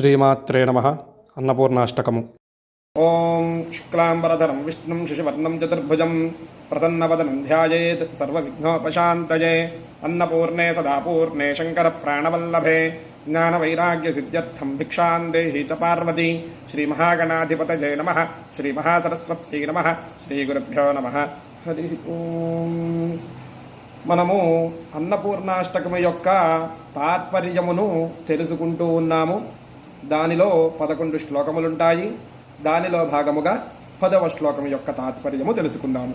శ్రీమాత్రే నమ. అన్నపూర్ణాష్టకము. ఓం శుక్లాంబరధరం విష్ణుం శిశువర్ణం చతుర్భుజం ప్రసన్నవదనం ధ్యాయేత్ సర్వవిఘ్నోపశాంతయే. అన్నపూర్ణే సదా పూర్ణే శంకర ప్రాణవల్లభే జ్ఞానవైరాగ్యసిద్ధ్యర్థం భిక్షాం దేహి చ పార్వతి. శ్రీమహాగణాధిపతయే నమ. శ్రీమహాసరస్వత్యై నమ. శ్రీగురుభ్యో నమ. హరి ఓం. మనము అన్నపూర్ణాష్టకము యొక్క తాత్పర్యమును తెలుసుకుంటూ ఉన్నాము. దానిలో పదకొండు శ్లోకములుంటాయి. దానిలో భాగముగా పదవ శ్లోకం యొక్క తాత్పర్యము తెలుసుకుందాము.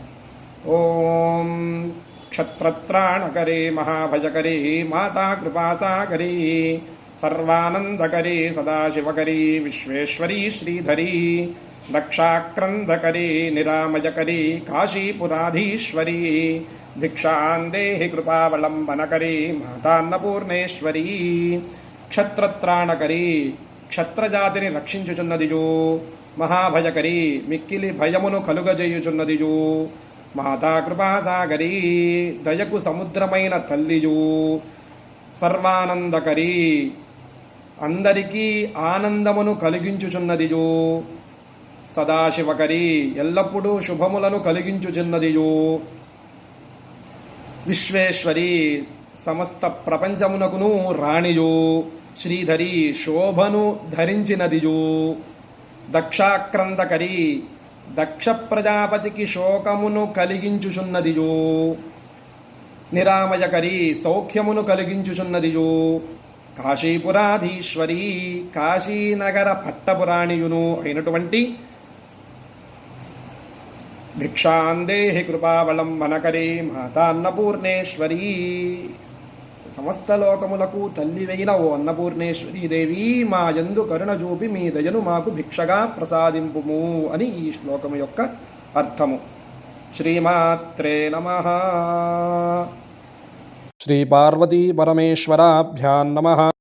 ఓం క్షత్రత్రాణకరీ మహాభయకరీ మాతా కృపాసాగరీ సర్వానందకరీ సదాశివకరీ విశ్వేశ్వరీ శ్రీధరీ దక్షాక్రందకరీ నిరామయకరీ కాశీపురాధీశ్వరీ భిక్షాందేహి కృపావలంబనకరీ మాతాన్నపూర్ణేశ్వరీ క్షత్రత్రాణకరీ క్షత్రజాతిని రక్షించుచున్నదియు. మహాభయకరి మిక్కిలి భయమును కలుగజేయుచున్నదియు. మాతా కృపాసాగరీ దయకు సముద్రమైన తల్లియు. సర్వానందకరి అందరికీ ఆనందమును కలిగించుచున్నదియు. సదాశివకరి ఎల్లప్పుడూ శుభములను కలిగించుచున్నదియు. విశ్వేశ్వరి సమస్త ప్రపంచమునకును రాణియు. శ్రీధరి శోభను ధరించినదియు. దక్షాక్రందకరి దక్ష ప్రజాపతికి శోకమును కలిగించుచున్నదియు. నిరామయకరి సౌఖ్యమును కలిగించుచున్నదియు. కాశీపురాధీశ్వరి కాశీనగర పట్టపురాణియును అయినటువంటి భిక్షాందేహి కృపావళం మాతా మాతాన్నపూర్ణేశ్వరీ. సమస్త లోకములకు తల్లివైన ఓ అన్నపూర్ణేశ్వరీ దేవి మా యందు కరుణ చూపి మీ దయను మాకు భిక్షగా ప్రసాదింపుము అని ఈ శ్లోకము యొక్క అర్థము. శ్రీమాత్రే నమ. శ్రీ పార్వతీ పరమేశ్వరాభ్యాం నమ.